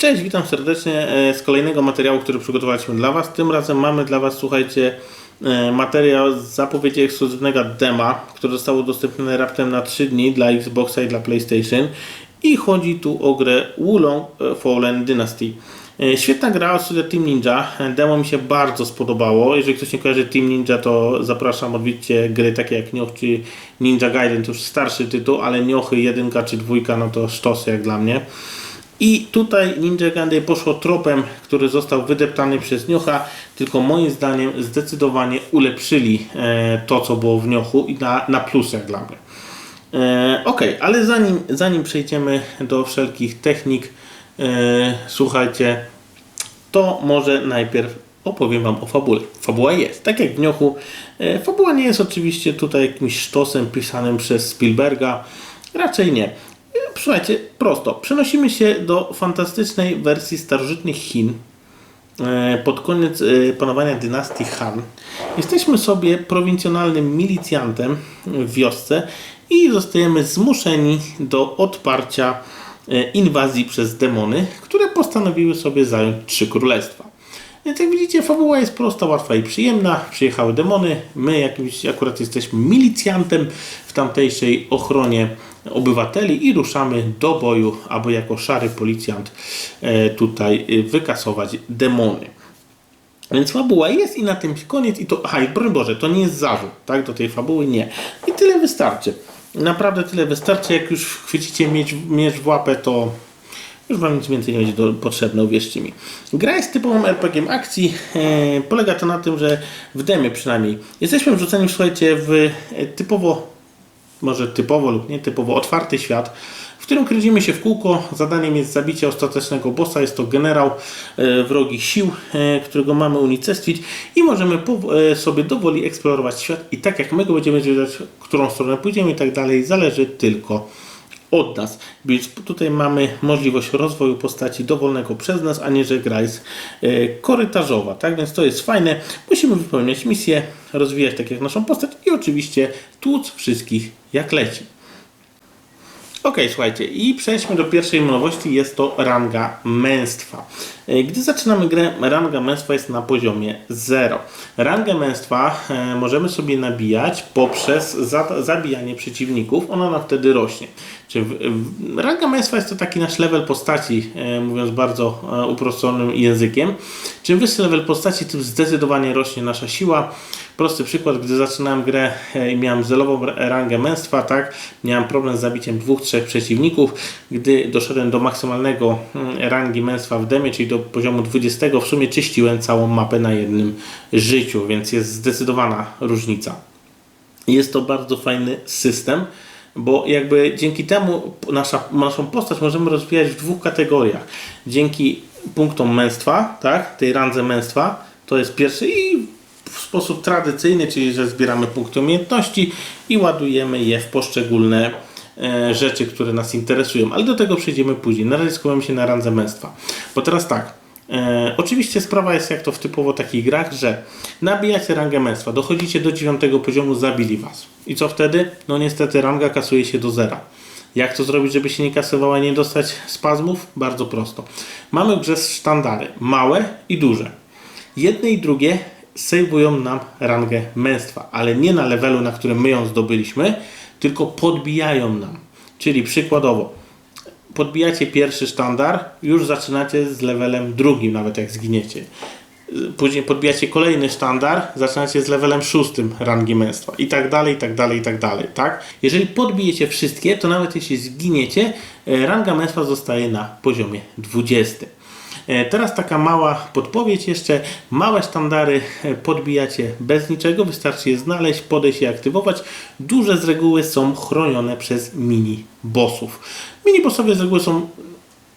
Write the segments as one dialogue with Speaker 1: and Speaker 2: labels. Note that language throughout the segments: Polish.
Speaker 1: Cześć, witam serdecznie e, z kolejnego materiału, który przygotowaliśmy dla Was. Tym razem mamy dla Was, słuchajcie, e, materiał z zapowiedzi ekskluzywnego dema, które zostało udostępnione raptem na 3 dni dla Xboxa i dla PlayStation. I chodzi tu o grę Wulong Fallen Dynasty. E, Świetna gra od studia Team Ninja. E, Demo mi się bardzo spodobało. Jeżeli ktoś nie kojarzy Team Ninja, to zapraszam, odwiedźcie gry takie jak Nioh czy Ninja Gaiden. To już starszy tytuł, ale Niochy 1 czy 2 no to sztosy jak dla mnie. I tutaj Ninja Gaiden poszło tropem, który został wydeptany przez Niocha, tylko moim zdaniem zdecydowanie ulepszyli e, to, co było w Niochu i na, na plus jak dla mnie. E, ok, ale zanim, zanim przejdziemy do wszelkich technik, e, słuchajcie, to może najpierw opowiem Wam o fabule. Fabuła jest, tak jak w Niochu. Fabuła nie jest oczywiście tutaj jakimś sztosem pisanym przez Spielberga. Raczej nie. Słuchajcie, prosto. Przenosimy się do fantastycznej wersji starożytnych Chin e, pod koniec e, panowania dynastii Han. Jesteśmy sobie prowincjonalnym milicjantem w wiosce i zostajemy zmuszeni do odparcia e, inwazji przez demony, które postanowiły sobie zająć trzy królestwa. Więc jak widzicie, fabuła jest prosta, łatwa i przyjemna. Przyjechały demony, my jakimś, akurat jesteśmy milicjantem w tamtejszej ochronie obywateli i ruszamy do boju, aby jako szary policjant e, tutaj e, wykasować demony. Więc fabuła jest i na tym koniec i to, aha broń Boże, to nie jest zarzut, tak, do tej fabuły nie. I tyle wystarczy. Naprawdę tyle wystarczy, jak już chwycicie miecz, miecz w łapę, to już Wam nic więcej nie będzie do, potrzebne, uwierzcie mi. Gra jest typowym RPG akcji. E, polega to na tym, że w demie przynajmniej jesteśmy wrzuceni, słuchajcie, w e, typowo, może typowo lub nie typowo otwarty świat, w którym kręcimy się w kółko. Zadaniem jest zabicie ostatecznego bossa. Jest to generał e, wrogich sił, e, którego mamy unicestwić i możemy e, sobie dowoli eksplorować świat. I tak jak my go będziemy wiedzieć, w którą stronę pójdziemy i tak dalej, zależy tylko od nas. Więc tutaj mamy możliwość rozwoju postaci dowolnego przez nas, a nie, że gra jest e, korytarzowa. Tak więc to jest fajne. Musimy wypełniać misje, rozwijać tak jak naszą postać i oczywiście tłuc wszystkich jak leci. Ok, słuchajcie, i przejdźmy do pierwszej nowości, jest to ranga męstwa. E, Gdy zaczynamy grę, ranga męstwa jest na poziomie 0. Rangę męstwa e, możemy sobie nabijać poprzez za, zabijanie przeciwników, ona nam wtedy rośnie. W, ranga męstwa jest to taki nasz level postaci, e, mówiąc bardzo uproszczonym językiem. Czym wyższy level postaci, tym zdecydowanie rośnie nasza siła. Prosty przykład, gdy zaczynałem grę e, i miałem zelową rangę męstwa, tak, miałem problem z zabiciem dwóch, trzech przeciwników. Gdy doszedłem do maksymalnego mm, rangi męstwa w demie, czyli do poziomu 20, w sumie czyściłem całą mapę na jednym życiu, więc jest zdecydowana różnica. Jest to bardzo fajny system, bo jakby dzięki temu nasza, naszą postać możemy rozwijać w dwóch kategoriach. Dzięki punktom męstwa, tak, tej randze męstwa, to jest pierwszy i w sposób tradycyjny, czyli że zbieramy punkty umiejętności i ładujemy je w poszczególne e, rzeczy, które nas interesują, ale do tego przejdziemy później. Na razie skupiamy się na randze męstwa. Bo teraz tak, e, oczywiście sprawa jest jak to w typowo takich grach, że nabijacie rangę męstwa, dochodzicie do dziewiątego poziomu, zabili was. I co wtedy? No niestety ranga kasuje się do zera. Jak to zrobić, żeby się nie kasowała i nie dostać spazmów? Bardzo prosto. Mamy grze sztandary, małe i duże. Jedne i drugie sejwują nam rangę męstwa, ale nie na levelu, na którym my ją zdobyliśmy, tylko podbijają nam. Czyli przykładowo, podbijacie pierwszy sztandar, już zaczynacie z levelem drugim, nawet jak zginiecie. Później podbijacie kolejny sztandar, zaczynacie z levelem szóstym rangi męstwa i tak dalej, i tak dalej, i tak dalej, tak? Jeżeli podbijecie wszystkie, to nawet jeśli zginiecie, e, ranga męstwa zostaje na poziomie 20. E, Teraz taka mała podpowiedź jeszcze. Małe sztandary e, podbijacie bez niczego, wystarczy je znaleźć, podejść i aktywować. Duże z reguły są chronione przez mini bossów. Mini bossowie z reguły są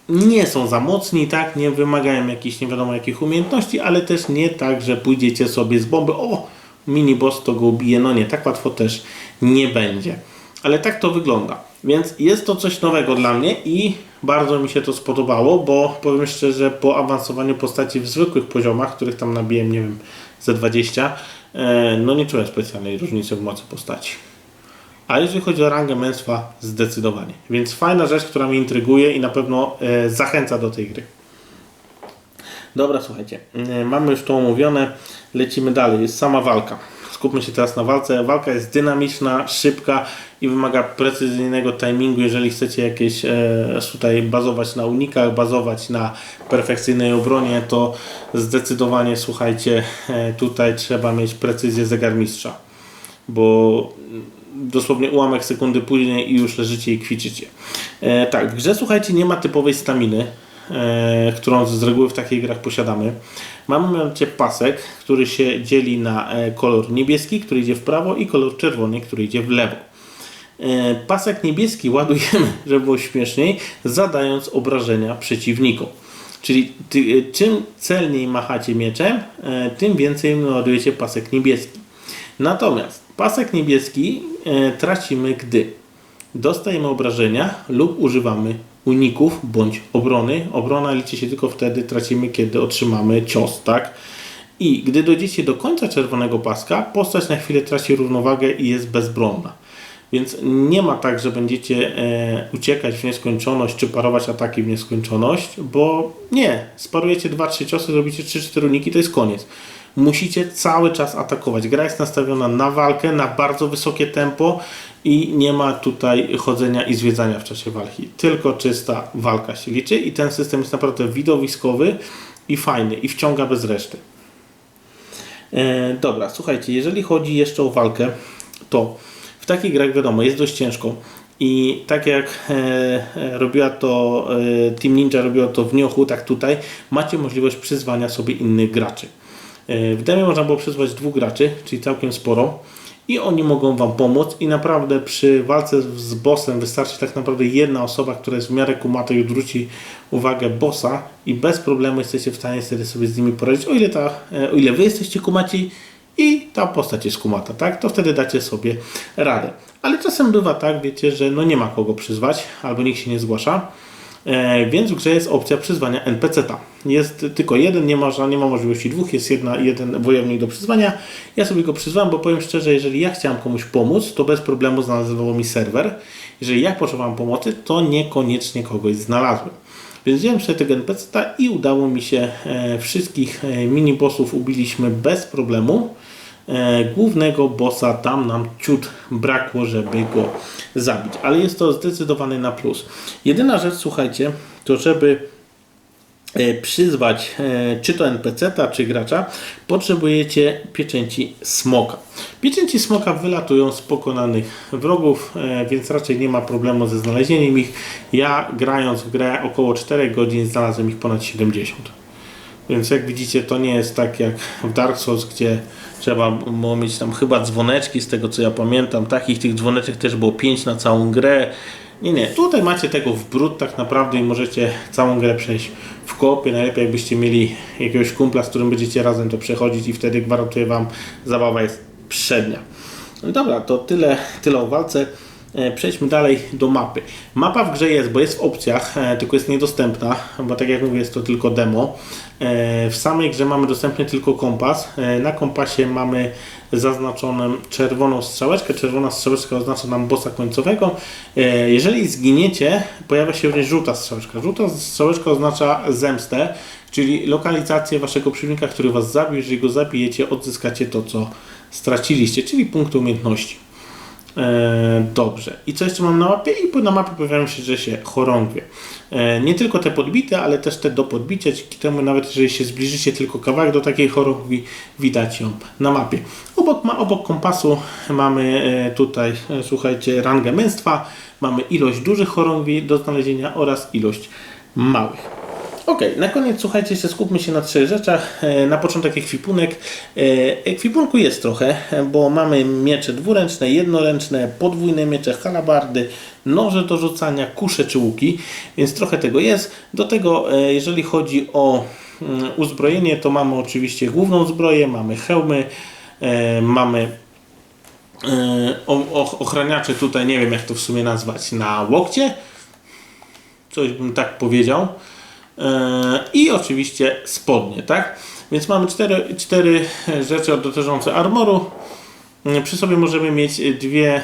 Speaker 1: nie są za mocni, tak, nie wymagają jakichś nie wiadomo jakich umiejętności, ale też nie tak, że pójdziecie sobie z bomby, o, mini boss to go ubije, no nie, tak łatwo też nie będzie. Ale tak to wygląda. Więc jest to coś nowego dla mnie i bardzo mi się to spodobało, bo powiem szczerze, po awansowaniu postaci w zwykłych poziomach, których tam nabiłem, nie wiem, ze 20, e, no nie czułem specjalnej różnicy w mocy postaci. A jeżeli chodzi o rangę męstwa, zdecydowanie. Więc fajna rzecz, która mnie intryguje i na pewno e, zachęca do tej gry. Dobra, słuchajcie, yy, mamy już to omówione, lecimy dalej, jest sama walka. Skupmy się teraz na walce. Walka jest dynamiczna, szybka i wymaga precyzyjnego timingu. Jeżeli chcecie jakieś e, tutaj bazować na unikach, bazować na perfekcyjnej obronie, to zdecydowanie słuchajcie, e, tutaj trzeba mieć precyzję zegarmistrza, bo dosłownie ułamek sekundy później i już leżycie i kwiczycie. E, tak, w grze słuchajcie, nie ma typowej staminy, którą z reguły w takich grach posiadamy. Mamy mianowicie pasek, który się dzieli na e, kolor niebieski, który idzie w prawo i kolor czerwony, który idzie w lewo. E, pasek niebieski ładujemy, żeby było śmieszniej, zadając obrażenia przeciwnikom. Czyli ty, e, czym celniej machacie mieczem, e, tym więcej ładujecie pasek niebieski. Natomiast pasek niebieski e, tracimy, gdy dostajemy obrażenia lub używamy uników bądź obrony. Obrona liczy się tylko wtedy, tracimy, kiedy otrzymamy cios, tak? I gdy dojdziecie do końca czerwonego paska, postać na chwilę traci równowagę i jest bezbronna. Więc nie ma tak, że będziecie e, uciekać w nieskończoność czy parować ataki w nieskończoność, bo nie. Sparujecie 2-3 ciosy, zrobicie 3-4 uniki, to jest koniec. Musicie cały czas atakować. Gra jest nastawiona na walkę, na bardzo wysokie tempo i nie ma tutaj chodzenia i zwiedzania w czasie walki. Tylko czysta walka się liczy i ten system jest naprawdę widowiskowy i fajny i wciąga bez reszty. E, dobra, słuchajcie, jeżeli chodzi jeszcze o walkę, to w takich grach wiadomo, jest dość ciężko. I tak jak e, e, robiła to e, Team Ninja, robiło to w Niochu, tak tutaj macie możliwość przyzwania sobie innych graczy. W demie można było przyzwać dwóch graczy, czyli całkiem sporo. I oni mogą Wam pomóc i naprawdę przy walce z bossem wystarczy tak naprawdę jedna osoba, która jest w miarę kumata i odwróci uwagę bossa i bez problemu jesteście w stanie wtedy sobie z nimi poradzić, o ile, ta, e, o ile Wy jesteście kumaci i ta postać jest kumata, tak? To wtedy dacie sobie radę. Ale czasem bywa tak, wiecie, że no nie ma kogo przyzwać, albo nikt się nie zgłasza. E, więc w grze jest opcja przyzwania NPC-ta. Jest tylko jeden, nie ma, nie ma możliwości dwóch, jest jedna, jeden wojownik do przyzwania. Ja sobie go przyzwałem, bo powiem szczerze, jeżeli ja chciałem komuś pomóc, to bez problemu znalazł mi serwer. Jeżeli ja potrzebowałem pomocy, to niekoniecznie kogoś znalazłem. Więc wziąłem sobie tego NPC-ta i udało mi się e, wszystkich e, mini-bossów ubiliśmy bez problemu. E, głównego bossa tam nam ciut brakło, żeby go zabić. Ale jest to zdecydowany na plus. Jedyna rzecz, słuchajcie, to żeby e, przyzwać e, czy to NPC-ta, czy gracza, potrzebujecie pieczęci smoka. Pieczęci smoka wylatują z pokonanych wrogów, więc raczej nie ma problemu ze znalezieniem ich. Ja grając w grę około 4 godzin znalazłem ich ponad 70. Więc jak widzicie, to nie jest tak jak w Dark Souls, gdzie trzeba było mieć tam chyba dzwoneczki, z tego co ja pamiętam. Takich tych dzwoneczek też było 5 na całą grę. Nie, nie. Tutaj macie tego w brud tak naprawdę i możecie całą grę przejść w kopie. Najlepiej jakbyście mieli jakiegoś kumpla, z którym będziecie razem to przechodzić i wtedy gwarantuję Wam, zabawa jest przednia. No dobra, to tyle, tyle o walce. E, Przejdźmy dalej do mapy. Mapa w grze jest, bo jest w opcjach, e, tylko jest niedostępna, bo tak jak mówię, jest to tylko demo. E, W samej grze mamy dostępny tylko kompas. Na kompasie mamy zaznaczoną czerwoną strzałeczkę. Czerwona strzałeczka oznacza nam bossa końcowego. Jeżeli zginiecie, pojawia się również żółta strzałeczka. Żółta strzałeczka oznacza zemstę, czyli lokalizację waszego przeciwnika, który was zabił. Jeżeli go zabijecie, odzyskacie to, co straciliście, czyli punkty umiejętności. E, dobrze. I co jeszcze mam na mapie? I na mapie pojawiają się, że się chorągwie. E, nie tylko te podbite, ale też te do podbicia. Dzięki temu nawet jeżeli się zbliżycie tylko kawałek do takiej chorągwi, widać ją na mapie. Obok, ma, obok kompasu mamy e, tutaj, słuchajcie, rangę męstwa. Mamy ilość dużych chorągwi do znalezienia oraz ilość małych. Ok, na koniec słuchajcie, jeszcze skupmy się na trzech rzeczach. E, Na początek ekwipunek. E, Ekwipunku jest trochę, e, bo mamy miecze dwuręczne, jednoręczne, podwójne miecze, halabardy, noże do rzucania, kusze czy łuki, więc trochę tego jest. Do tego, jeżeli chodzi o mm, uzbrojenie, to mamy oczywiście główną zbroję, mamy hełmy, mamy ochraniacze tutaj, nie wiem jak to w sumie nazwać, na łokcie. Coś bym tak powiedział. E, I oczywiście spodnie, tak? Więc mamy cztery, cztery rzeczy dotyczące armoru. Przy sobie możemy mieć dwie-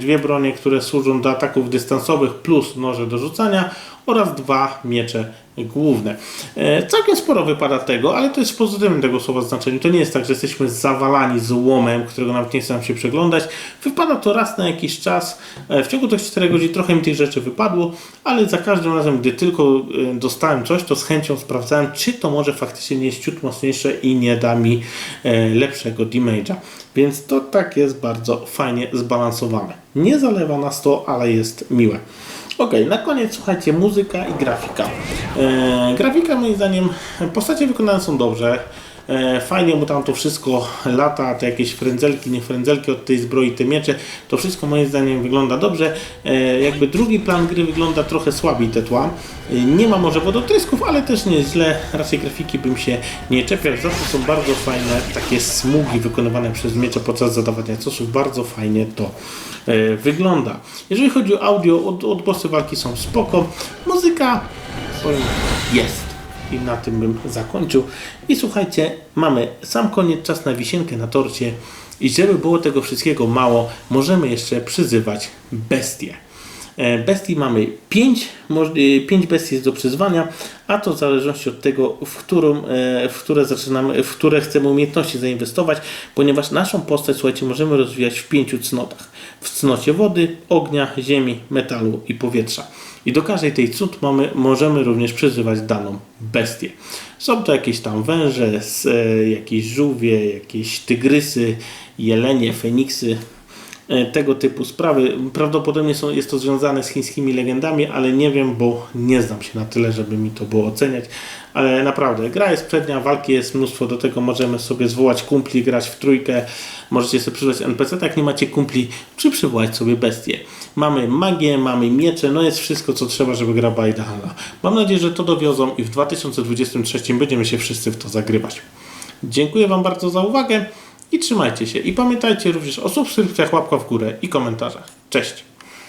Speaker 1: dwie bronie, które służą do ataków dystansowych plus noże do rzucania oraz dwa miecze główne. E, całkiem sporo wypada tego, ale to jest w pozytywnym tego słowa znaczeniu. To nie jest tak, że jesteśmy zawalani złomem, którego nawet nie chce nam się przeglądać. Wypada to raz na jakiś czas. E, w ciągu tych 4 godzin trochę mi tych rzeczy wypadło, ale za każdym razem, gdy tylko e, dostałem coś, to z chęcią sprawdzałem, czy to może faktycznie nie jest ciut mocniejsze i nie da mi lepszego damage'a. Więc to tak jest bardzo fajnie zbalansowane. Nie zalewa nas to, ale jest miłe. Ok, na koniec słuchajcie, muzyka i grafika. E, grafika moim zdaniem, postacie wykonane są dobrze. E, fajnie mu tam to wszystko lata, te jakieś frędzelki, nie frędzelki od tej zbroi, te miecze, to wszystko moim zdaniem wygląda dobrze. E, jakby drugi plan gry wygląda trochę słabiej te tła. E, nie ma może wodotrysków, ale też nie źle. Raczej grafiki bym się nie czepiał. Za to są bardzo fajne takie smugi wykonywane przez miecze podczas zadawania ciosów. Bardzo fajnie to wygląda. Jeżeli chodzi o audio, od, odgłosy walki są spoko. Muzyka jest. I na tym bym zakończył. I słuchajcie, mamy sam koniec, czas na wisienkę na torcie. I żeby było tego wszystkiego mało, możemy jeszcze przyzywać bestie. E, Bestii mamy 5, 5 bestii jest do przyzwania, a to w zależności od tego, w, którą, e, w które zaczynamy, w które chcemy umiejętności zainwestować, ponieważ naszą postać, słuchajcie, możemy rozwijać w pięciu cnotach. W cnocie wody, ognia, ziemi, metalu i powietrza. I do każdej tej cnót mamy, możemy również przyzywać daną bestię. Są to jakieś tam węże, e, jakieś żółwie, jakieś tygrysy, jelenie, feniksy, e, tego typu sprawy. Prawdopodobnie są, jest to związane z chińskimi legendami, ale nie wiem, bo nie znam się na tyle, żeby mi to było oceniać. Ale naprawdę, gra jest przednia, walki jest mnóstwo, do tego możemy sobie zwołać kumpli, grać w trójkę, możecie sobie przywołać NPC, jak nie macie kumpli, czy przywołać sobie bestie. Mamy magię, mamy miecze, no jest wszystko, co trzeba, żeby gra była idealna. Mam nadzieję, że to dowiozą i w 2023 będziemy się wszyscy w to zagrywać. Dziękuję Wam bardzo za uwagę i trzymajcie się. I pamiętajcie również o subskrypcjach, łapkach w górę i komentarzach. Cześć!